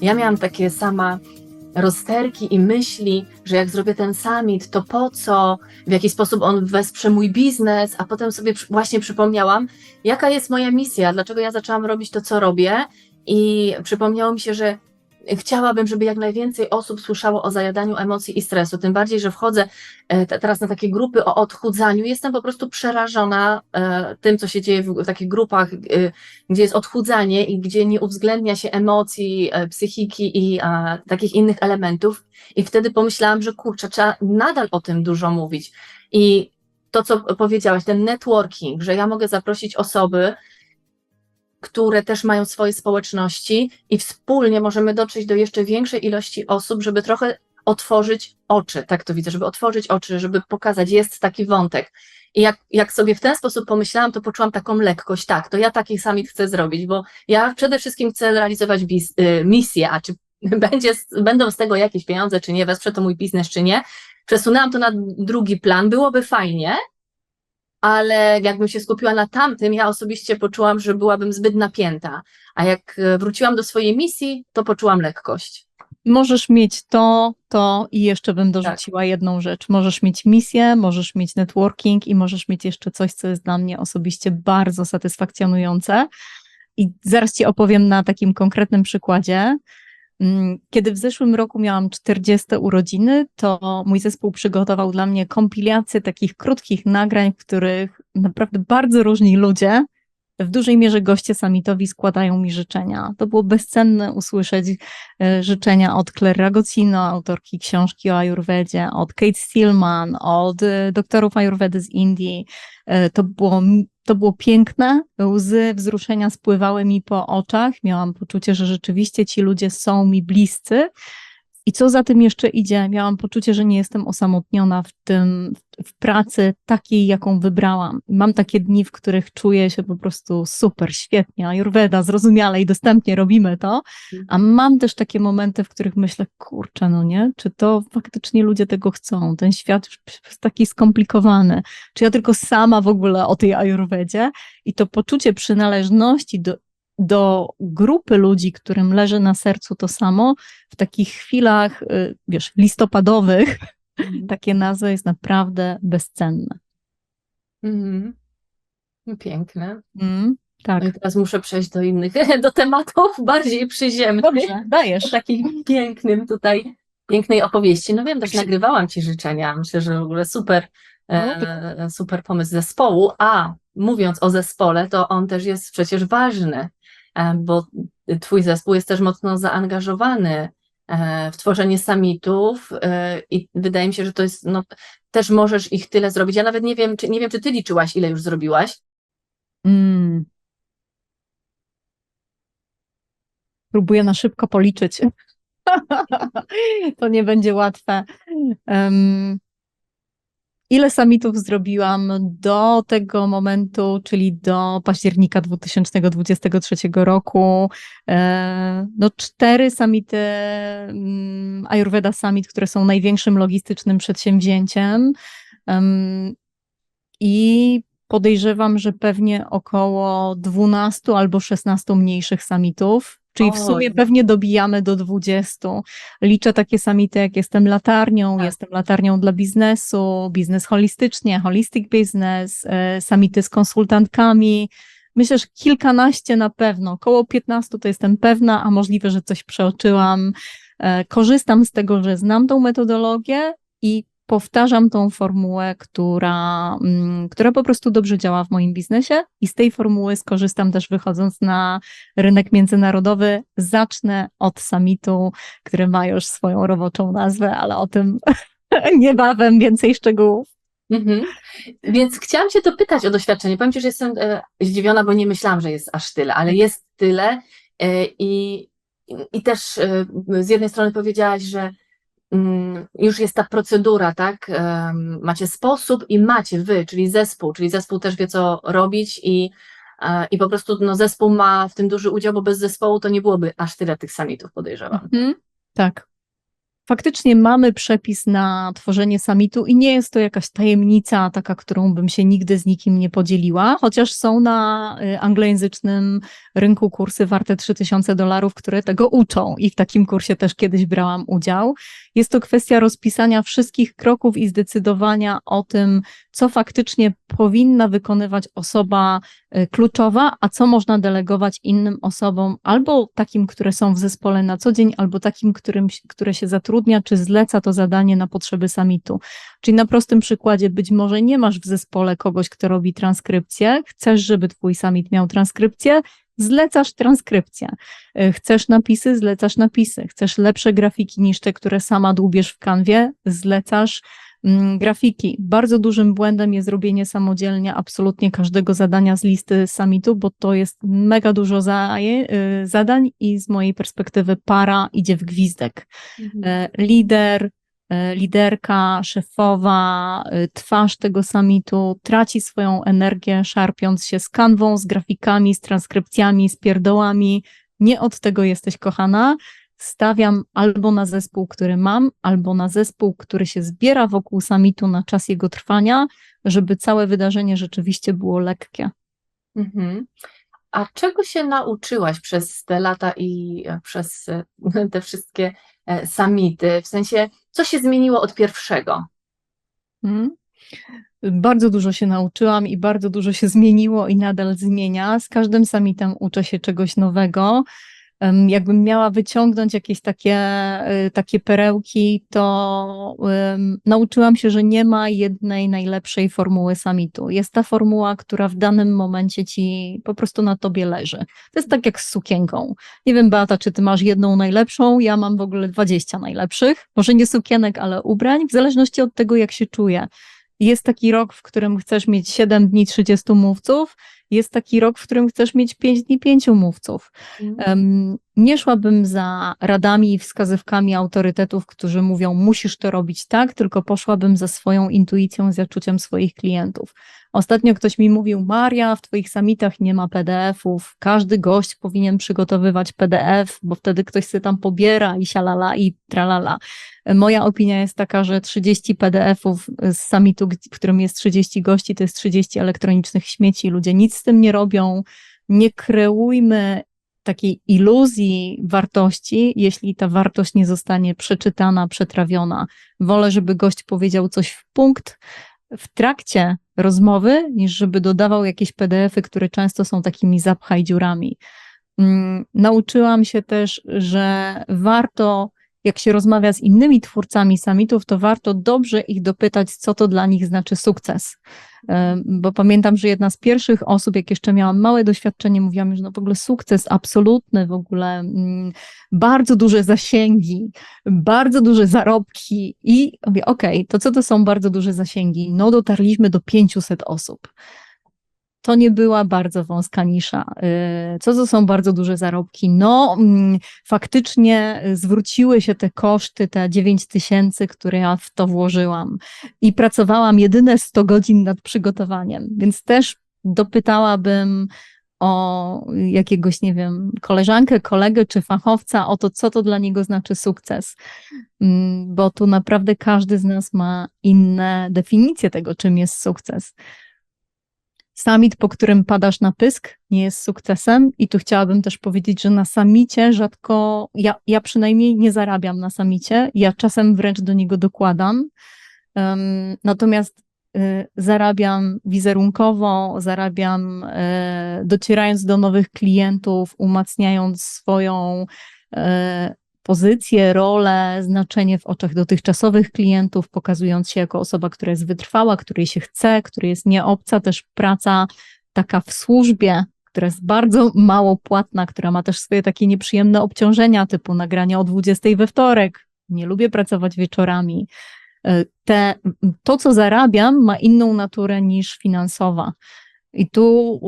Ja miałam takie sama rozterki i myśli, że jak zrobię ten summit, to po co, w jaki sposób on wesprze mój biznes, a potem sobie właśnie przypomniałam, jaka jest moja misja, dlaczego ja zaczęłam robić to, co robię. I przypomniało mi się, że chciałabym, żeby jak najwięcej osób słyszało o zajadaniu emocji i stresu, tym bardziej, że wchodzę e, te- teraz na takie grupy o odchudzaniu, jestem po prostu przerażona e, tym, co się dzieje w, takich grupach, e, gdzie jest odchudzanie i gdzie nie uwzględnia się emocji, psychiki i takich innych elementów. I wtedy pomyślałam, że kurczę, trzeba nadal o tym dużo mówić. I to, co powiedziałaś, ten networking, że ja mogę zaprosić osoby, które też mają swoje społeczności i wspólnie możemy dotrzeć do jeszcze większej ilości osób, żeby trochę otworzyć oczy, tak to widzę, żeby otworzyć oczy, żeby pokazać, jest taki wątek. I jak, jak sobie w ten sposób pomyślałam, to poczułam taką lekkość, tak, to ja taki summit chcę zrobić, bo ja przede wszystkim chcę realizować bis, y, misję, a czy będzie, będą z tego jakieś pieniądze, czy nie, wesprze to mój biznes, czy nie. Przesunęłam to na drugi plan, byłoby fajnie, ale jakbym się skupiła na tamtym, ja osobiście poczułam, że byłabym zbyt napięta. A jak e, wróciłam do swojej misji, to poczułam lekkość. Możesz mieć to, to i jeszcze bym Tak. dorzuciła jedną rzecz. Możesz mieć misję, możesz mieć networking i możesz mieć jeszcze coś, co jest dla mnie osobiście bardzo satysfakcjonujące. I zaraz Ci opowiem na takim konkretnym przykładzie. Mm, Kiedy w zeszłym roku miałam 40 urodziny, to mój zespół przygotował dla mnie kompilację takich krótkich nagrań, w których naprawdę bardzo różni ludzie, w dużej mierze goście summitowi składają mi życzenia. To było bezcenne usłyszeć e, życzenia od Claire Ragocino, autorki książki o Ajurwedzie, od Kate Stillman, od e, doktorów Ajurwedy z Indii. E, To było, to było piękne, łzy wzruszenia spływały mi po oczach, miałam poczucie, że rzeczywiście ci ludzie są mi bliscy. I co za tym jeszcze idzie, miałam poczucie, że nie jestem osamotniona w tym, w pracy takiej, jaką wybrałam. Mam takie dni, w których czuję się po prostu super, świetnie, Ayurveda, zrozumiale i dostępnie robimy to, a mam też takie momenty, w których myślę, kurczę, no nie, czy to faktycznie ludzie tego chcą? Ten świat jest taki skomplikowany. Czy ja tylko sama w ogóle o tej Ayurvedzie? I to poczucie przynależności do, do grupy ludzi, którym leży na sercu to samo, w takich chwilach, y, wiesz, listopadowych, takie nazwy jest naprawdę bezcenne. Mhm. Piękne. Mm, tak. No i teraz muszę przejść do innych, do tematów bardziej przyziemnych. Dobrze, O dajesz. takim pięknym tutaj, pięknej opowieści. No wiem, też nagrywałam Ci życzenia. Myślę, że w ogóle super, e, super pomysł zespołu. A mówiąc o zespole, to on też jest przecież ważny, bo Twój zespół jest też mocno zaangażowany e, w tworzenie summitów e, i wydaje mi się, że to jest, no, też możesz ich tyle zrobić. Ja nawet nie wiem, czy, nie wiem, czy Ty liczyłaś, ile już zrobiłaś. Mm. Próbuję na szybko policzyć. To nie będzie łatwe. Em, ile summitów zrobiłam do tego momentu, czyli do października 2023 roku? E, No, cztery summity mm, Ayurveda Summit, które są największym logistycznym przedsięwzięciem. Em, I podejrzewam, że pewnie około 12 albo 16 mniejszych summitów, czyli w sumie pewnie dobijamy do 20. Liczę takie summity, jak jestem latarnią, Tak. jestem latarnią dla biznesu, biznes holistycznie, holistic business, e, summity z konsultantkami. Myślę, że kilkanaście na pewno, około 15 to jestem pewna, a możliwe, że coś przeoczyłam. E, Korzystam z tego, że znam tą metodologię i powtarzam tą formułę, która, mm, która po prostu dobrze działa w moim biznesie i z tej formuły skorzystam też wychodząc na rynek międzynarodowy. Zacznę od summitu, który ma już swoją roboczą nazwę, ale o tym niebawem więcej szczegółów. Mhm. Więc chciałam Cię dopytać o doświadczenie. Powiem Ci, że jestem e, zdziwiona, bo nie myślałam, że jest aż tyle, ale jest tyle. E, i, I też e, z jednej strony powiedziałaś, że już jest ta procedura, tak? Macie sposób i macie Wy, czyli zespół, czyli zespół też wie, co robić i, e, i po prostu no, zespół ma w tym duży udział, bo bez zespołu to nie byłoby aż tyle tych summitów, podejrzewam. Mhm. Tak. Faktycznie mamy przepis na tworzenie summitu i nie jest to jakaś tajemnica, taka, którą bym się nigdy z nikim nie podzieliła, chociaż są na y, anglojęzycznym rynku kursy warte 3000 dolarów, które tego uczą i w takim kursie też kiedyś brałam udział. Jest to kwestia rozpisania wszystkich kroków i zdecydowania o tym, co faktycznie powinna wykonywać osoba y, kluczowa, a co można delegować innym osobom, albo takim, które są w zespole na co dzień, albo takim, którym, które się zatrudnia, czy zleca to zadanie na potrzeby samitu. Czyli na prostym przykładzie, być może nie masz w zespole kogoś, kto robi transkrypcję, chcesz, żeby twój summit miał transkrypcję, zlecasz transkrypcję. Y, Chcesz napisy, zlecasz napisy. Chcesz lepsze grafiki niż te, które sama dłubiesz w kanwie, zlecasz grafiki. Bardzo dużym błędem jest robienie samodzielnie absolutnie każdego zadania z listy summitu, bo to jest mega dużo y, zadań i z mojej perspektywy para idzie w gwizdek. E, lider, e, liderka, szefowa, e, twarz tego summitu traci swoją energię, szarpiąc się z kanwą, z grafikami, z transkrypcjami, z pierdołami. Nie od tego jesteś kochana. Stawiam albo na zespół, który mam, albo na zespół, który się zbiera wokół summitu na czas jego trwania, żeby całe wydarzenie rzeczywiście było lekkie. Mhm. A czego się nauczyłaś przez te lata i e, przez e, te wszystkie e, summity? W sensie, co się zmieniło od pierwszego? Mhm. Bardzo dużo się nauczyłam i bardzo dużo się zmieniło i nadal zmienia. Z każdym summitem uczę się czegoś nowego. Jakbym miała wyciągnąć jakieś takie, y, takie perełki, to em, nauczyłam się, że nie ma jednej najlepszej formuły summitu. Jest ta formuła, która w danym momencie ci po prostu na tobie leży. To jest tak jak z sukienką. Nie wiem, Beata, czy ty masz jedną najlepszą? Ja mam w ogóle 20 najlepszych. Może nie sukienek, ale ubrań, w zależności od tego, jak się czuję. Jest taki rok, w którym chcesz mieć 7 dni 30 mówców, jest taki rok, w którym chcesz mieć 5 dni 5 mówców. Em, Nie szłabym za radami i wskazówkami autorytetów, którzy mówią, musisz to robić tak, tylko poszłabym za swoją intuicją, za czuciem swoich klientów. Ostatnio ktoś mi mówił, Maria, w Twoich samitach nie ma PDF-ów, każdy gość powinien przygotowywać PDF, bo wtedy ktoś sobie tam pobiera i sialala i tralala. Moja opinia jest taka, że 30 PDF-ów z summitu, w którym jest 30 gości, to jest 30 elektronicznych śmieci. Ludzie nic z tym nie robią. Nie kreujmy takiej iluzji wartości, jeśli ta wartość nie zostanie przeczytana, przetrawiona. Wolę, żeby gość powiedział coś w punkt w trakcie rozmowy, niż żeby dodawał jakieś PDF-y, które często są takimi zapchaj dziurami. Mm, Nauczyłam się też, że warto, jak się rozmawia z innymi twórcami summitów, to warto dobrze ich dopytać, co to dla nich znaczy sukces. Em, Bo pamiętam, że jedna z pierwszych osób, jak jeszcze miałam małe doświadczenie, mówiłam, że no w ogóle sukces absolutny, w ogóle mm, bardzo duże zasięgi, bardzo duże zarobki i mówię, okej, to co to są bardzo duże zasięgi? No dotarliśmy do 500 osób. To nie była bardzo wąska nisza. Y, Co to są bardzo duże zarobki? No, mm, faktycznie y, zwróciły się te koszty, te 9 tysięcy, które ja w to włożyłam. I pracowałam jedyne 100 godzin nad przygotowaniem, więc też dopytałabym o jakiegoś, nie wiem, koleżankę, kolegę czy fachowca o to, co to dla niego znaczy sukces. Mm, Bo tu naprawdę każdy z nas ma inne definicje tego, czym jest sukces. Summit, po którym padasz na pysk, nie jest sukcesem. I tu chciałabym też powiedzieć, że na samicie rzadko, ja, ja przynajmniej nie zarabiam na samicie, ja czasem wręcz do niego dokładam. Um, natomiast y, zarabiam wizerunkowo, zarabiam y, docierając do nowych klientów, umacniając swoją y, pozycję, rolę, znaczenie w oczach dotychczasowych klientów, pokazując się jako osoba, która jest wytrwała, której się chce, której jest nieobca, też praca taka w służbie, która jest bardzo mało płatna, która ma też swoje takie nieprzyjemne obciążenia, typu nagrania o 20 we wtorek. Nie lubię pracować wieczorami. E, Te, to, co zarabiam, ma inną naturę niż finansowa. I tu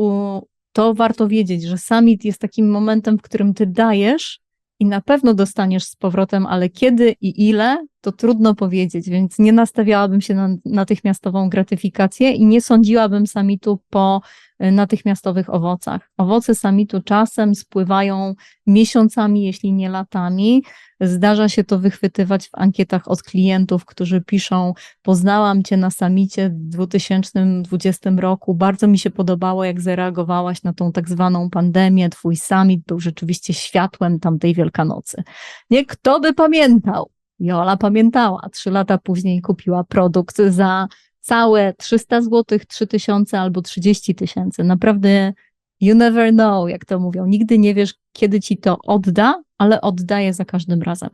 to warto wiedzieć, że summit jest takim momentem, w którym ty dajesz i na pewno dostaniesz z powrotem, ale kiedy i ile, to trudno powiedzieć, więc nie nastawiałabym się na natychmiastową gratyfikację i nie sądziłabym summitu po natychmiastowych owocach. Owoce samitu czasem spływają miesiącami, jeśli nie latami. Zdarza się to wychwytywać w ankietach od klientów, którzy piszą: Poznałam Cię na samicie w 2020 roku. Bardzo mi się podobało, jak zareagowałaś na tą tak zwaną pandemię. Twój summit był rzeczywiście światłem tamtej Wielkanocy. Nie kto by pamiętał? Jola pamiętała. Trzy lata później kupiła produkt za całe 300 zł, 3000 albo 30 tysięcy. Naprawdę you never know, jak to mówią. Nigdy nie wiesz, kiedy ci to odda, ale oddaje za każdym razem.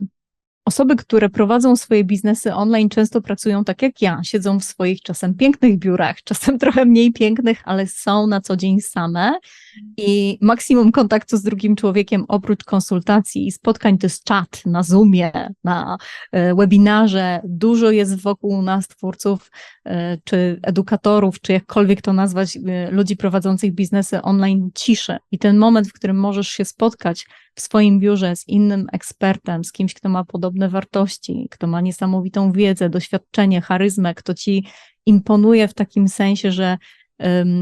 Osoby, które prowadzą swoje biznesy online, często pracują tak jak ja, siedzą w swoich czasem pięknych biurach, czasem trochę mniej pięknych, ale są na co dzień same i maksimum kontaktu z drugim człowiekiem oprócz konsultacji i spotkań to jest czat na Zoomie, na e, webinarze. Dużo jest wokół nas twórców, e, czy edukatorów, czy jakkolwiek to nazwać, e, ludzi prowadzących biznesy online ciszy. I ten moment, w którym możesz się spotkać w swoim biurze z innym ekspertem, z kimś, kto ma podobne wartości, kto ma niesamowitą wiedzę, doświadczenie, charyzmę, kto ci imponuje w takim sensie, że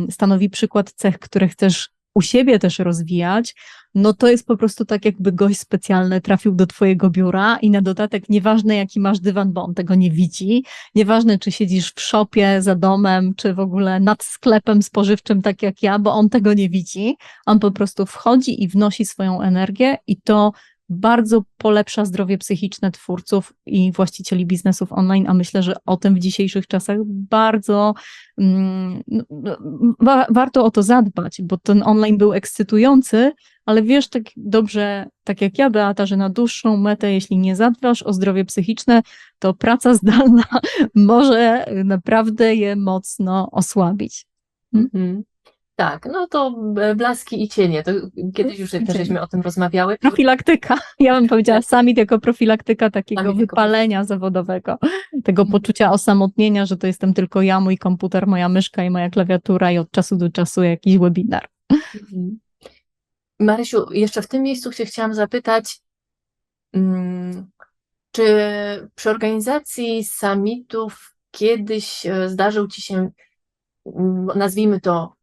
stanowi przykład cech, które chcesz u siebie też rozwijać, no to jest po prostu tak, jakby gość specjalny trafił do twojego biura i na dodatek nieważne jaki masz dywan, bo on tego nie widzi, nieważne czy siedzisz w szopie za domem, czy w ogóle nad sklepem spożywczym, tak jak ja, bo on tego nie widzi, on po prostu wchodzi i wnosi swoją energię i to bardzo polepsza zdrowie psychiczne twórców i właścicieli biznesów online, a myślę, że o tym w dzisiejszych czasach bardzo mm, no, no, wa warto o to zadbać, bo ten online był ekscytujący, ale wiesz tak dobrze, tak jak ja, Beata, że na dłuższą metę, jeśli nie zadbasz o zdrowie psychiczne, to praca zdalna może naprawdę je mocno osłabić. Mhm. Tak, no to e, blaski i cienie. To kiedyś już też żeśmy o tym rozmawiały. Profilaktyka. Ja bym powiedziała summit jako profilaktyka takiego Summit jako wypalenia zawodowego, tego Mhm. poczucia osamotnienia, że to jestem tylko ja, mój komputer, moja myszka i moja klawiatura i od czasu do czasu jakiś webinar. Mhm. Marysiu, jeszcze w tym miejscu cię chciałam zapytać, mm, czy przy organizacji summitów kiedyś e, zdarzył ci się, mm, nazwijmy to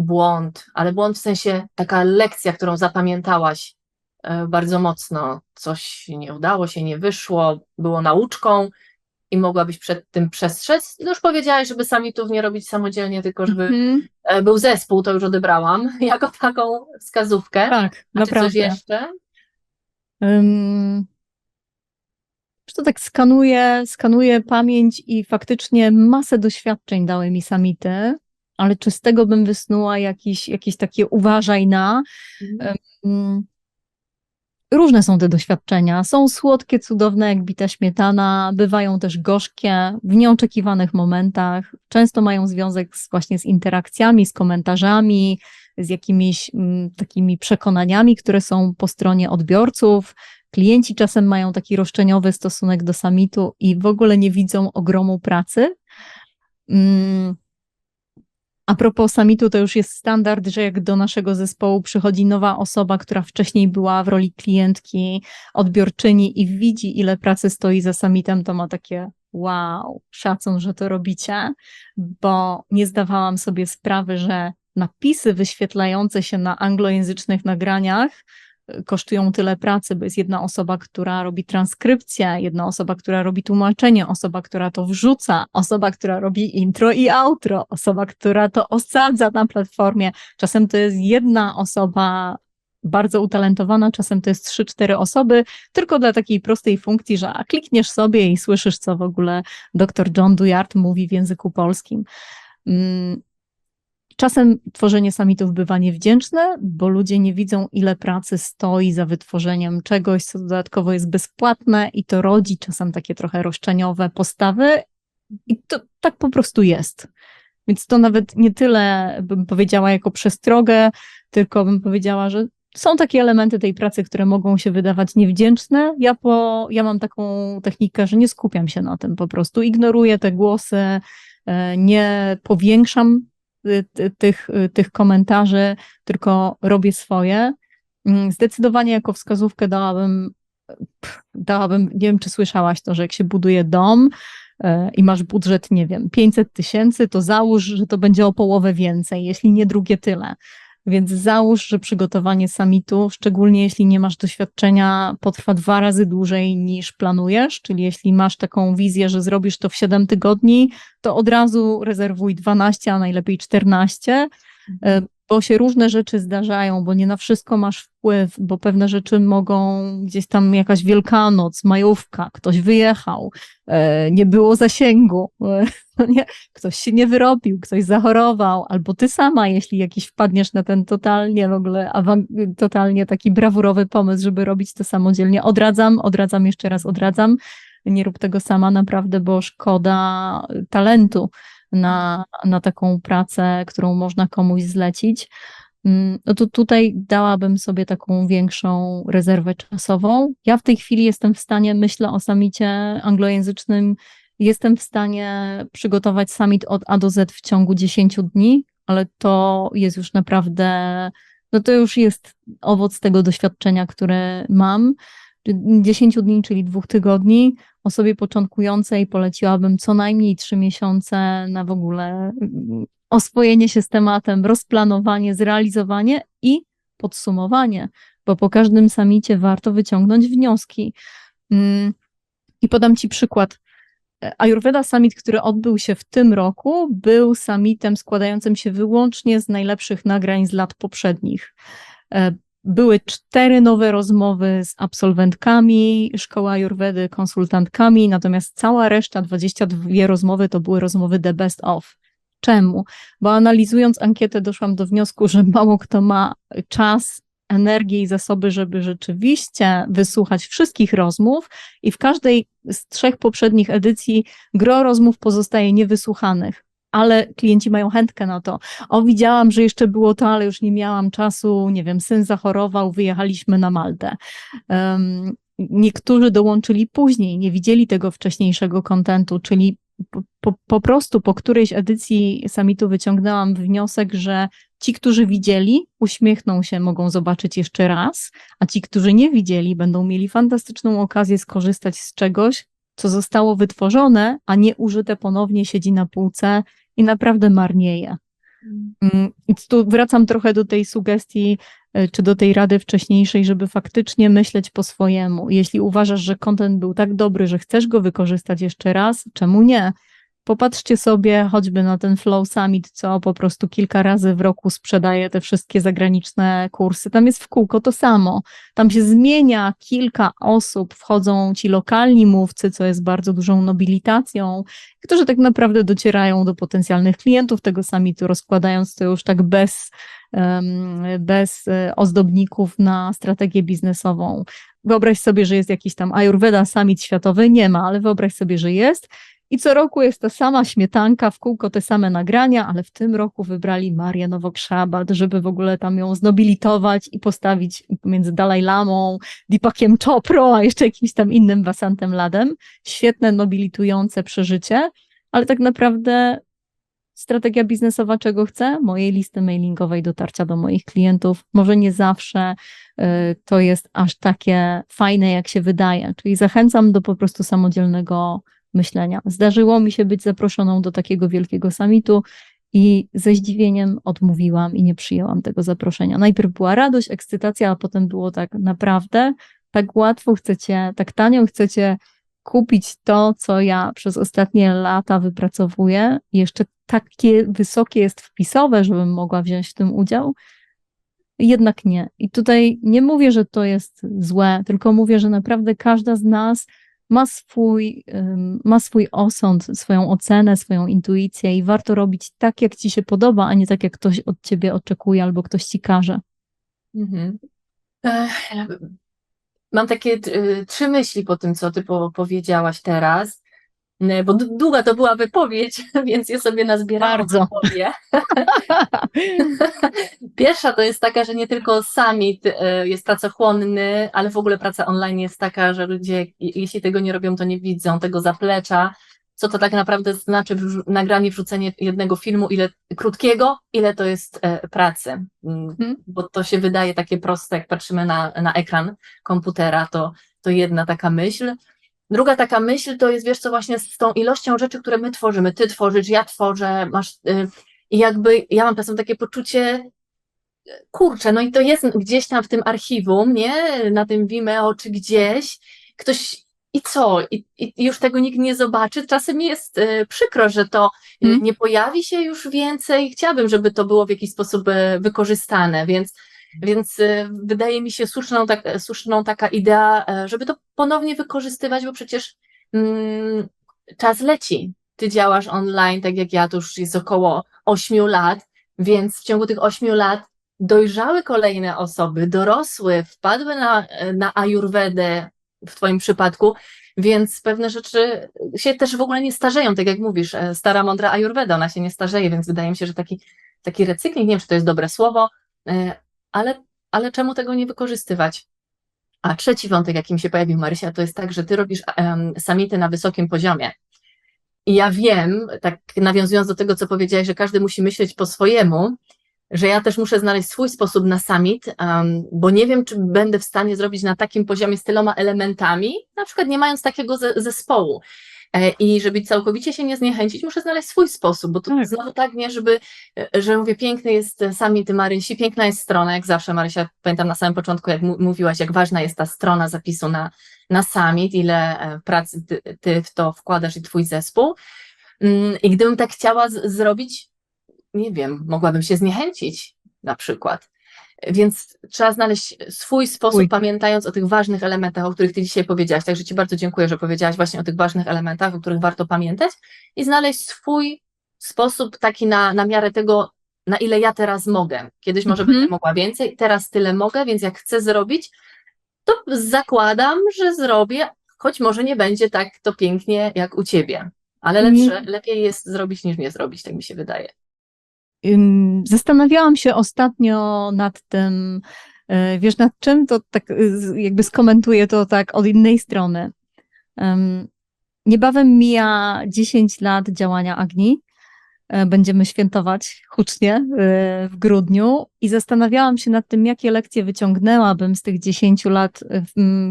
błąd, ale błąd w sensie taka lekcja, którą zapamiętałaś e, bardzo mocno, coś nie udało się, nie wyszło, było nauczką i mogłabyś przed tym przestrzec? No już powiedziałaś, żeby summitów nie robić samodzielnie, tylko żeby Mhm. E, był zespół, to już odebrałam jako taką wskazówkę. Tak, A czy coś naprawdę. jeszcze? Że to tak skanuję, skanuję pamięć i faktycznie masę doświadczeń dały mi samity, ale czy z tego bym wysnuła jakieś, jakieś takie uważaj na, Mm, Różne są te doświadczenia. Są słodkie, cudowne, jak bita śmietana, bywają też gorzkie, w nieoczekiwanych momentach. Często mają związek z, właśnie z interakcjami, z komentarzami, z jakimiś mm, takimi przekonaniami, które są po stronie odbiorców. Klienci czasem mają taki roszczeniowy stosunek do samitu i w ogóle nie widzą ogromu pracy. A propos samitu, to już jest standard, że jak do naszego zespołu przychodzi nowa osoba, która wcześniej była w roli klientki, odbiorczyni i widzi, ile pracy stoi za samitem, to ma takie wow, szacun, że to robicie, bo nie zdawałam sobie sprawy, że napisy wyświetlające się na anglojęzycznych nagraniach kosztują tyle pracy, bo jest jedna osoba, która robi transkrypcję, jedna osoba, która robi tłumaczenie, osoba, która to wrzuca, osoba, która robi intro i outro, osoba, która to osadza na platformie. Czasem to jest jedna osoba bardzo utalentowana, czasem to jest trzy, cztery osoby, tylko dla takiej prostej funkcji, że a klikniesz sobie i słyszysz, co w ogóle dr John Duyart mówi w języku polskim. Mm, Czasem tworzenie summitów bywa niewdzięczne, bo ludzie nie widzą, ile pracy stoi za wytworzeniem czegoś, co dodatkowo jest bezpłatne i to rodzi czasem takie trochę roszczeniowe postawy i to tak po prostu jest. Więc to nawet nie tyle bym powiedziała jako przestrogę, tylko bym powiedziała, że są takie elementy tej pracy, które mogą się wydawać niewdzięczne. Ja, po, ja mam taką technikę, że nie skupiam się na tym po prostu. Ignoruję te głosy, e, nie powiększam tych, y, tych komentarzy, tylko robię swoje. Mm, Zdecydowanie jako wskazówkę dałabym, dałabym, nie wiem czy słyszałaś to, że jak się buduje dom, e, i masz budżet, nie wiem, 500 tysięcy, to załóż, że to będzie o połowę więcej, jeśli nie drugie tyle. Więc załóż, że przygotowanie summitu, szczególnie jeśli nie masz doświadczenia, potrwa dwa razy dłużej niż planujesz, czyli jeśli masz taką wizję, że zrobisz to w 7 tygodni, to od razu rezerwuj 12, a najlepiej 14, e, bo się różne rzeczy zdarzają, bo nie na wszystko masz wpływ, bo pewne rzeczy mogą gdzieś tam jakaś Wielkanoc, majówka, ktoś wyjechał, e, nie było zasięgu, e, no ktoś się nie wyrobił, ktoś zachorował, albo ty sama, jeśli jakiś wpadniesz na ten totalnie w ogóle, totalnie taki brawurowy pomysł, żeby robić to samodzielnie. Odradzam, odradzam, jeszcze raz odradzam. Nie rób tego sama naprawdę, bo szkoda talentu na, na taką pracę, którą można komuś zlecić. Mm, No to tutaj dałabym sobie taką większą rezerwę czasową. Ja w tej chwili jestem w stanie, myślę o samicie anglojęzycznym, jestem w stanie przygotować summit od A do Z w ciągu 10 dni, ale to jest już naprawdę, no to już jest owoc tego doświadczenia, które mam. 10 dni, czyli dwóch tygodni. Osobie początkującej poleciłabym co najmniej 3 miesiące na w ogóle mm, oswojenie się z tematem, rozplanowanie, zrealizowanie i podsumowanie, bo po każdym samicie warto wyciągnąć wnioski. Mm, I podam Ci przykład. Ayurveda Summit, który odbył się w tym roku, był summitem składającym się wyłącznie z najlepszych nagrań z lat poprzednich. Były cztery nowe rozmowy z absolwentkami szkoły Ayurvedy, konsultantkami, natomiast cała reszta, 22 rozmowy, to były rozmowy the best of. Czemu? Bo analizując ankietę doszłam do wniosku, że mało kto ma czas, energię i zasoby, żeby rzeczywiście wysłuchać wszystkich rozmów i w każdej z trzech poprzednich edycji gro rozmów pozostaje niewysłuchanych. Ale klienci mają chętkę na to. O, widziałam, że jeszcze było to, ale już nie miałam czasu. Nie wiem, syn zachorował, wyjechaliśmy na Maltę. Um, niektórzy dołączyli później, nie widzieli tego wcześniejszego kontentu, czyli po, po, prostu po którejś edycji summitu wyciągnęłam wniosek, że ci, którzy widzieli, uśmiechną się, mogą zobaczyć jeszcze raz, a ci, którzy nie widzieli, będą mieli fantastyczną okazję skorzystać z czegoś, co zostało wytworzone, a nie użyte ponownie, siedzi na półce i naprawdę marnieje. Mm, tu wracam trochę do tej sugestii, y, czy do tej rady wcześniejszej, żeby faktycznie myśleć po swojemu. Jeśli uważasz, że content był tak dobry, że chcesz go wykorzystać jeszcze raz, czemu nie? Popatrzcie sobie choćby na ten Flow Summit, co po prostu kilka razy w roku sprzedaje te wszystkie zagraniczne kursy. Tam jest w kółko to samo. Tam się zmienia kilka osób, wchodzą ci lokalni mówcy, co jest bardzo dużą nobilitacją, którzy tak naprawdę docierają do potencjalnych klientów tego summitu, rozkładając to już tak bez, bez e, ozdobników na strategię biznesową. Wyobraź sobie, że jest jakiś tam Ayurveda Summit światowy, nie ma, ale wyobraź sobie, że jest. I co roku jest ta sama śmietanka, w kółko te same nagrania, ale w tym roku wybrali Marię Nowokrzabat, żeby w ogóle tam ją znobilitować i postawić pomiędzy Dalaj Lamą, Deepakiem Chopro, a jeszcze jakimś tam innym Vasantem Ladem. Świetne, nobilitujące przeżycie, ale tak naprawdę strategia biznesowa czego chcę? Mojej listy mailingowej dotarcia do moich klientów. Może nie zawsze y, to jest aż takie fajne, jak się wydaje. Czyli zachęcam do po prostu samodzielnego myślenia. Zdarzyło mi się być zaproszoną do takiego wielkiego samitu i ze zdziwieniem odmówiłam i nie przyjęłam tego zaproszenia. Najpierw była radość, ekscytacja, a potem było tak naprawdę, tak łatwo chcecie, tak tanio chcecie kupić to, co ja przez ostatnie lata wypracowuję. Jeszcze takie wysokie jest wpisowe, żebym mogła wziąć w tym udział. Jednak nie. I tutaj nie mówię, że to jest złe, tylko mówię, że naprawdę każda z nas ma swój, ma swój osąd, swoją ocenę, swoją intuicję i warto robić tak, jak ci się podoba, a nie tak, jak ktoś od ciebie oczekuje albo ktoś ci każe. Mhm. Ech, Mam takie y, trzy myśli po tym, co ty po, powiedziałaś teraz, bo d- długa to była wypowiedź, więc je sobie nazbierałam Bardzo. Pierwsza to jest taka, że nie tylko summit y, jest pracochłonny, ale w ogóle praca online jest taka, że ludzie, jeśli tego nie robią, to nie widzą tego zaplecza. Co to tak naprawdę znaczy nagranie, wrzucenie jednego filmu, ile krótkiego, ile to jest e, pracy. Mm, Mhm. Bo to się wydaje takie proste, jak patrzymy na, na ekran komputera, to, to jedna taka myśl. Druga taka myśl to jest, wiesz co, właśnie z tą ilością rzeczy, które my tworzymy. Ty tworzysz, ja tworzę, masz. y, I jakby ja mam czasem takie poczucie, kurczę, no i to jest gdzieś tam w tym archiwum, nie? Na tym Vimeo czy gdzieś. Ktoś. I co? I, i już tego nikt nie zobaczy. Czasem jest y, przykro, że to Mhm. nie pojawi się już więcej. Chciałabym, żeby to było w jakiś sposób y, wykorzystane, więc, więc y, wydaje mi się słuszną, tak, słuszną taka idea, e, żeby to ponownie wykorzystywać, bo przecież mm, czas leci. Ty działasz online, tak jak ja, to już jest około 8 lat, więc w ciągu tych 8 lat dojrzały kolejne osoby, dorosły, wpadły na, na ajurwedę w Twoim przypadku, więc pewne rzeczy się też w ogóle nie starzeją, tak jak mówisz, e, stara, mądra ajurweda, ona się nie starzeje, więc wydaje mi się, że taki, taki recykling, nie wiem, czy to jest dobre słowo, e, ale, ale czemu tego nie wykorzystywać? A trzeci wątek, jaki mi się pojawił, Marysia, to jest tak, że ty robisz um, summity na wysokim poziomie. I ja wiem, tak nawiązując do tego, co powiedziałeś, że każdy musi myśleć po swojemu, że ja też muszę znaleźć swój sposób na summit, um, bo nie wiem, czy będę w stanie zrobić na takim poziomie z tyloma elementami, na przykład nie mając takiego ze, zespołu. E, I żeby całkowicie się nie zniechęcić, muszę znaleźć swój sposób, bo to Tak. znowu tak nie, żeby, e, że mówię, piękny jest summit Marysi, piękna jest strona, jak zawsze Marysia, pamiętam na samym początku, jak mówiłaś, jak ważna jest ta strona zapisu na, na summit, ile e, pracy ty, ty w to wkładasz i twój zespół. Mm, I gdybym tak chciała zrobić, nie wiem, mogłabym się zniechęcić na przykład. Więc trzeba znaleźć swój sposób, Swój. pamiętając o tych ważnych elementach, o których Ty dzisiaj powiedziałaś. Także Ci bardzo dziękuję, że powiedziałaś właśnie o tych ważnych elementach, o których warto pamiętać i znaleźć swój sposób taki na, na miarę tego, na ile ja teraz mogę. Kiedyś może Mhm. będę mogła więcej, teraz tyle mogę, więc jak chcę zrobić, to zakładam, że zrobię, choć może nie będzie tak to pięknie jak u Ciebie. Ale Mhm. lepsze, lepiej jest zrobić niż nie zrobić, tak mi się wydaje. Zastanawiałam się ostatnio nad tym, e, wiesz nad czym, to tak z- jakby skomentuję to tak od innej strony. Niebawem mija 10 lat działania Agni. E, Będziemy świętować hucznie e, w grudniu i zastanawiałam się nad tym, jakie lekcje wyciągnęłabym z tych 10 lat e,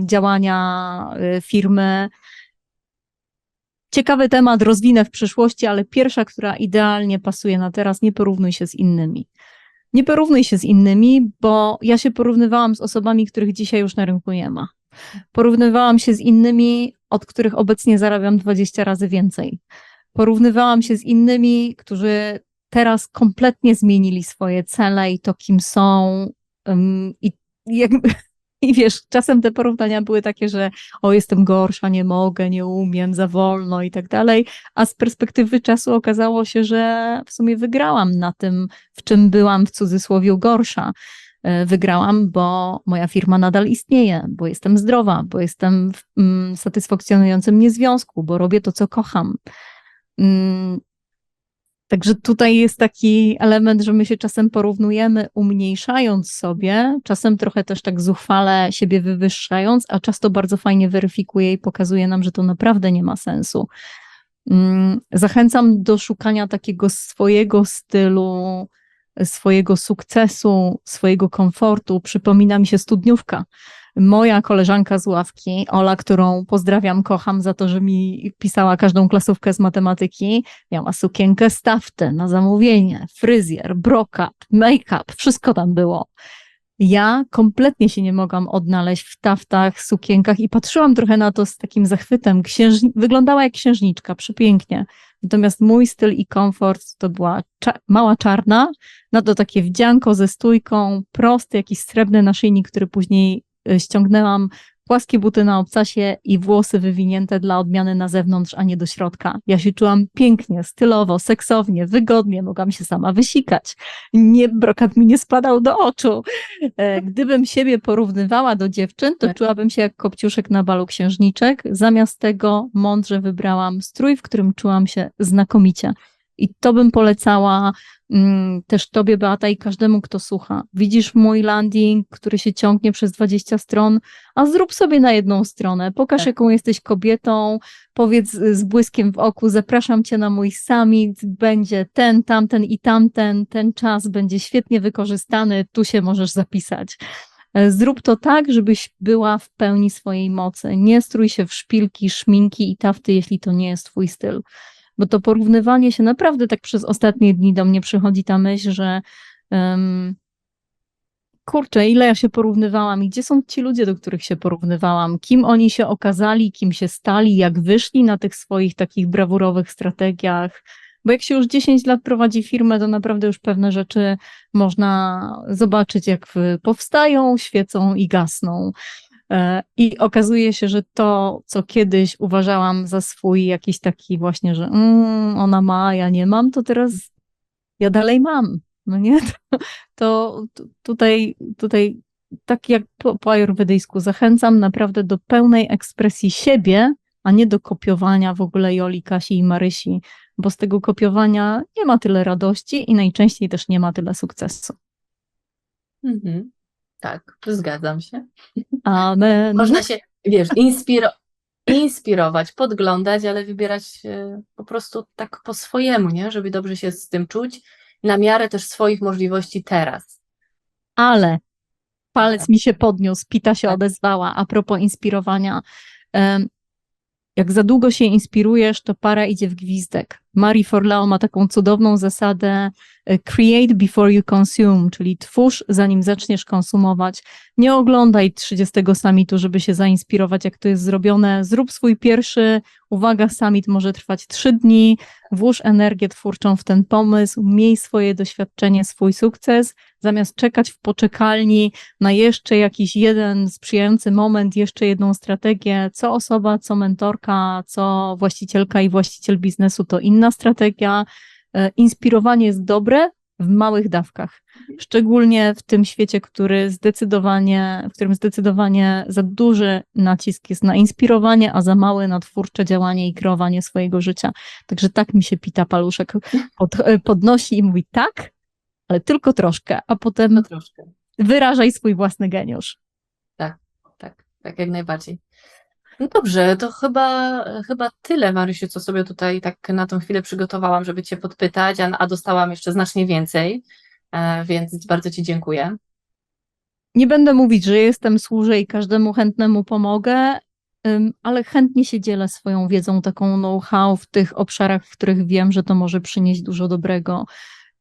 działania e, firmy. Ciekawy temat, rozwinę w przyszłości, ale pierwsza, która idealnie pasuje na teraz, nie porównuj się z innymi. Nie porównuj się z innymi, bo ja się porównywałam z osobami, których dzisiaj już na rynku nie ma. Porównywałam się z innymi, od których obecnie zarabiam 20 razy więcej. Porównywałam się z innymi, którzy teraz kompletnie zmienili swoje cele i to, kim są. ym, I, jakby, I wiesz, czasem te porównania były takie, że o, jestem gorsza, nie mogę, nie umiem, za wolno i tak dalej. A z perspektywy czasu okazało się, że w sumie wygrałam na tym, w czym byłam w cudzysłowie gorsza. E, Wygrałam, bo moja firma nadal istnieje, bo jestem zdrowa, bo jestem w mm, satysfakcjonującym mnie związku, bo robię to, co kocham. Także tutaj jest taki element, że my się czasem porównujemy, umniejszając sobie, czasem trochę też tak zuchwale siebie wywyższając, a czas to bardzo fajnie weryfikuje i pokazuje nam, że to naprawdę nie ma sensu. Mm, Zachęcam do szukania takiego swojego stylu, swojego sukcesu, swojego komfortu. Przypomina mi się studniówka. Moja koleżanka z ławki, Ola, którą pozdrawiam, kocham za to, że mi pisała każdą klasówkę z matematyki, miała sukienkę z tafty na zamówienie, fryzjer, brokat, make-up, wszystko tam było. Ja kompletnie się nie mogłam odnaleźć w taftach, sukienkach i patrzyłam trochę na to z takim zachwytem. Księżni- Wyglądała jak księżniczka, przepięknie. Natomiast mój styl i komfort to była cza- mała czarna, na to takie wdzianko ze stójką, prosty jakiś srebrny naszyjnik, który później ściągnęłam, płaskie buty na obcasie i włosy wywinięte dla odmiany na zewnątrz, a nie do środka. Ja się czułam pięknie, stylowo, seksownie, wygodnie, mogłam się sama wysikać. Nie, brokat mi nie spadał do oczu. E, Gdybym siebie porównywała do dziewczyn, to Tak. czułabym się jak kopciuszek na balu księżniczek. Zamiast tego mądrze wybrałam strój, w którym czułam się znakomicie. I to bym polecała mm, też tobie, Beata, i każdemu, kto słucha. Widzisz mój landing, który się ciągnie przez 20 stron, a zrób sobie na jedną stronę. Pokaż, Tak. jaką jesteś kobietą, powiedz y, z błyskiem w oku, zapraszam cię na mój summit, będzie ten, tamten i tamten, ten czas będzie świetnie wykorzystany, tu się możesz zapisać. E, Zrób to tak, żebyś była w pełni swojej mocy. Nie strój się w szpilki, szminki i tafty, jeśli to nie jest twój styl. Bo to porównywanie się naprawdę tak przez ostatnie dni do mnie przychodzi ta myśl, że um, kurczę, ile ja się porównywałam i gdzie są ci ludzie, do których się porównywałam, kim oni się okazali, kim się stali, jak wyszli na tych swoich takich brawurowych strategiach. Bo jak się już 10 lat prowadzi firmę, to naprawdę już pewne rzeczy można zobaczyć, jak powstają, świecą i gasną. E, I okazuje się, że to, co kiedyś uważałam za swój jakiś taki właśnie, że mm, ona ma, ja nie mam, to teraz ja dalej mam. No nie? To, to tutaj, tutaj tak jak po, po ajurwedyjsku zachęcam naprawdę do pełnej ekspresji siebie, a nie do kopiowania w ogóle Joli, Kasi i Marysi, bo z tego kopiowania nie ma tyle radości i najczęściej też nie ma tyle sukcesu. Mhm. Tak, zgadzam się. Amen. Można się, wiesz, inspiro inspirować, podglądać, ale wybierać e, po prostu tak po swojemu, nie? Żeby dobrze się z tym czuć, na miarę też swoich możliwości teraz. Ale palec mi się podniósł, Pita się Tak. odezwała a propos inspirowania. Jak za długo się inspirujesz, to para idzie w gwizdek. Marie Forleo ma taką cudowną zasadę e, create before you consume, czyli twórz zanim zaczniesz konsumować. Nie oglądaj 30 summitu, żeby się zainspirować, jak to jest zrobione. Zrób swój pierwszy, uwaga, summit może trwać 3 dni, włóż energię twórczą w ten pomysł, miej swoje doświadczenie, swój sukces, zamiast czekać w poczekalni na jeszcze jakiś jeden sprzyjający moment, jeszcze jedną strategię, co osoba, co mentorka, co właścicielka i właściciel biznesu, to inna strategia. E, Inspirowanie jest dobre w małych dawkach. Szczególnie w tym świecie, który zdecydowanie, w którym zdecydowanie za duży nacisk jest na inspirowanie, a za mały na twórcze działanie i kreowanie swojego życia. Także tak mi się Pita Paluszek pod, podnosi i mówi tak, ale tylko troszkę, a potem No troszkę. wyrażaj swój własny geniusz. Tak, tak jak najbardziej. No dobrze, to chyba, chyba tyle, Marysiu, co sobie tutaj tak na tą chwilę przygotowałam, żeby Cię podpytać, a, a dostałam jeszcze znacznie więcej, e, więc bardzo Ci dziękuję. Nie będę mówić, że jestem, służę i każdemu chętnemu pomogę, ale chętnie się dzielę swoją wiedzą, taką know-how w tych obszarach, w których wiem, że to może przynieść dużo dobrego.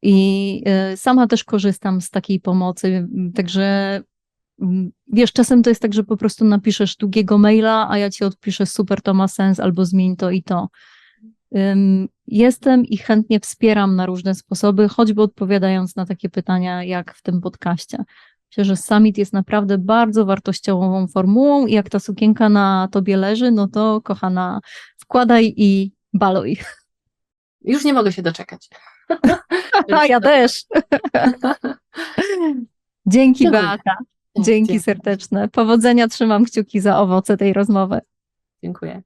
I y, sama też korzystam z takiej pomocy, także wiesz, czasem to jest tak, że po prostu napiszesz długiego maila, a ja ci odpiszę super, to ma sens, albo zmień to i to. Jestem i chętnie wspieram na różne sposoby, choćby odpowiadając na takie pytania jak w tym podcaście. Myślę, że summit jest naprawdę bardzo wartościową formułą i jak ta sukienka na tobie leży, no to kochana, wkładaj i baluj. Już nie mogę się doczekać. Ja też. Dzięki Dziękuję. Beata. Dzięki serdeczne. Powodzenia, trzymam kciuki za owoce tej rozmowy. Dziękuję.